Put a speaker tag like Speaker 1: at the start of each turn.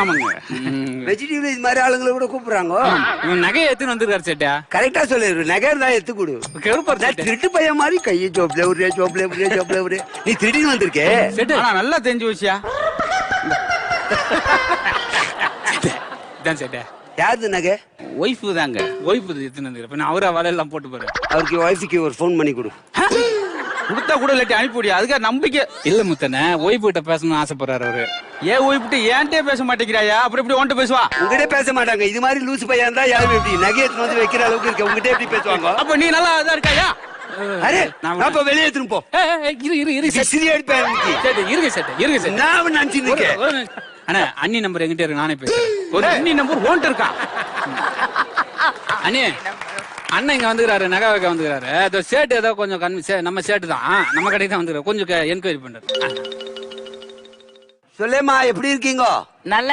Speaker 1: ஆமாங்க.
Speaker 2: வெஜிடபிள் இது மாதிரி ஆளுங்களை கூட கூப்பிடுறாங்க.
Speaker 1: இவன் நகையை எடுத்துன்னு வந்திருக்காரு சேட்டா.
Speaker 2: கரெக்டா சொல்லிடு நகர் தான் எடுத்து கொடு.
Speaker 1: சேட்டு.
Speaker 2: திருட்டு பையன் மாதிரி கையை ஜோப்ல ஒரு ஜோப்ல ஒரு ஜோப்ல ஒரு நீ திருடின்னு வந்திருக்கே.
Speaker 1: சேட்டு ஆனா நல்லா தெரிஞ்சு வச்சியா இதான் சேட்டா.
Speaker 2: யாரு நகை?
Speaker 1: ஒய்ஃபு தாங்க. ஒய்ஃபு எடுத்துன்னு வந்துருக்கேன் நான் அவரா வலையெல்லாம் போட்டு போறேன்
Speaker 2: அவருக்கு ஒய்ஃபுக்கு ஒரு ஃபோன் பண்ணி கொடு.
Speaker 1: கொடுத்தா கூட இல்லாட்டி அனுப்பிவிடி. அதுக்காக நம்பிக்கை. இல்ல முத்தனே ஒய்ஃபு கிட்ட பேசணும்னு ஆசைப்படுறாரு அவரு. ஏன் ஒய்ஃபு ஏன்ட்டே பேச மாட்டேங்கிறாயா? அப்புறம் எப்படி உன்கிட்ட பேசுவா?
Speaker 2: உங்ககிட்ட பேச மாட்டாங்க. இது மாதிரி லூசு பையன் இருந்தா யாரும் எப்படி நகை எடுத்துன்னு வந்து வைக்கிற அளவுக்கு இருக்க. உங்ககிட்ட எப்படி பேசுவாங்க?
Speaker 1: அப்ப நீ நல்லா இதா இருக்காயா?
Speaker 2: அரே
Speaker 1: நான்
Speaker 2: இப்ப வெளியே எடுத்துன்னு போ.
Speaker 1: இரு இரு இரு
Speaker 2: அடிப்பேன் இன்னைக்கு.
Speaker 1: சேட்டு இருங்க சேட்டு இருங்க சேட்டு
Speaker 2: நான் நினைச்சு நிக்கேன்
Speaker 1: ஒரு- ஒரு- அண்ணா அண்ணி நம்பர் எங்கிட்ட இருக்கு நானே பேசுறேன். ஒரு அண்ணி நம்பர் ஓன்ட்டு இருக்கா? அண்ணே அண்ணன் இங்க வந்துக்கிறாரு நகை வைக்க வந்துக்கிறாரு. சேட்டு ஏதோ கொஞ்சம் கன்வி நம்ம சேட்டு தான். நம்ம கடைக்கு தான் வந்துக்கிறாரு. கொஞ்சம் என்கொயரி பண்றாரு
Speaker 2: சொல்லேம்மா எப்படி இருக்கீங்க?
Speaker 3: நல்லா